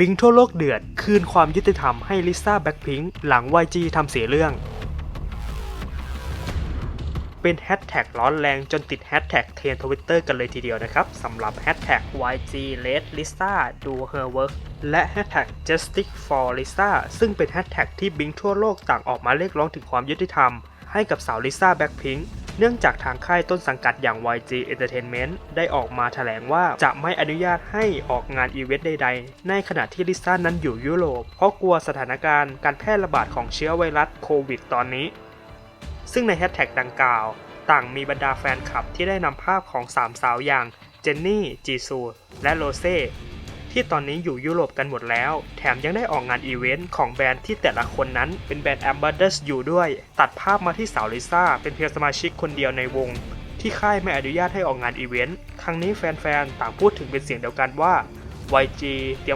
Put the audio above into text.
บิงทั่วโลกเดือด คืนความยุติธรรมให้ลิซ่าแบ็คพิงค์หลัง YG ทำเสียเรื่อง เป็นแฮชแท็กร้อนแรงจนติดแฮชแท็กเทรนทวิตเตอร์กันเลยทีเดียวนะครับสำหรับแฮชแท็ก YG Let Lisa Do Her Work และแฮชแท็ก Justice for Lisa ซึ่งเป็นแฮชแท็กที่บิงทั่วโลกต่างออกมาเรียกร้องถึงความยุติธรรมให้กับสาวลิซ่าแบ็คพิงค์ เนื่องจากทางค่ายต้นสังกัดอย่าง YG Entertainment ได้ออกมาแถลงว่าจะไม่อนุญาตให้ออกงานอีเวนต์ใดๆ ในขณะที่ลิซ่านั้นอยู่ยุโรป เพราะกลัวสถานการณ์การแพร่ระบาดของเชื้อไวรัสโควิดตอนนี้ ซึ่งในแฮชแท็กดังกล่าว ต่างมีบรรดาแฟนคลับที่ได้นำภาพของสามสาวอย่างเจนนี่ จีซู และโรเซ่ ที่ตอนนี้อยู่ยุโรปกันหมดแล้ว แถมยังได้ออกงานอีเวนต์ของแบรนด์ที่แต่ละคนนั้นเป็นแบรนด์แอมบ s สเดอร์อยู่ด้วย ตัดภาพมาที่สาวลิซ่าเป็นเพียงสมาชิกคนเดียวในวง ที่ค่ายไม่อนุญาตให้ออกงานอีเวนต์ครั้งนี้แฟนๆต่างพูดถึงเป็นเสียงเดียวกันว่า YG เตรียม